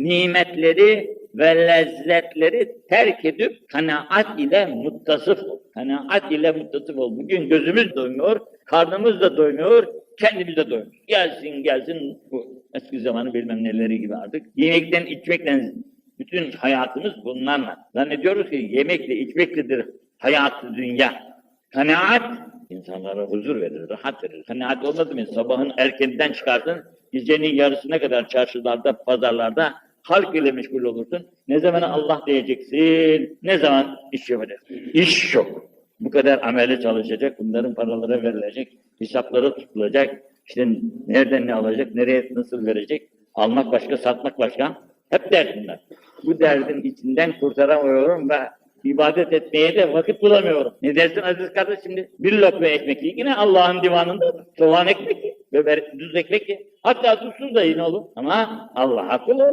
nimetleri ve lezzetleri terk edip kanaat ile muttasıf ol. Kanaat ile muttasıf ol. Bugün gözümüz doymuyor, karnımız da doymuyor, kendimiz de doymuyor. Gelsin gelsin bu eski zamanı bilmem neleri gibi artık. Yemekten içmekten bütün hayatımız bunlarla. Zannediyoruz ki yemekle içmekledir hayatı dünya. Kanaat insanlara huzur verir, rahat verir. Kanaat olmadı mı? Sabahın erkenden çıkarsın, gecenin yarısına kadar çarşılarda, pazarlarda halk ile meşgul olursun. Ne zaman Allah diyeceksin, ne zaman iş yapacaksın. İş yok. Bu kadar amele çalışacak, bunların paraları verilecek, hesapları tutulacak, işte nereden ne alacak, nereye nasıl verecek, almak başka, satmak başka. Hep dert bunlar. Bu derdin içinden kurtaramıyorum ve ibadet etmeye de vakit bulamıyorum. Ne dersin aziz kardeş şimdi? Bir lokma ekmek ye, yine Allah'ın divanında soğan ekmek ye, düz ekmek ye. Hatta tuzsuz da yine olur. Ama Allah'a kul ol.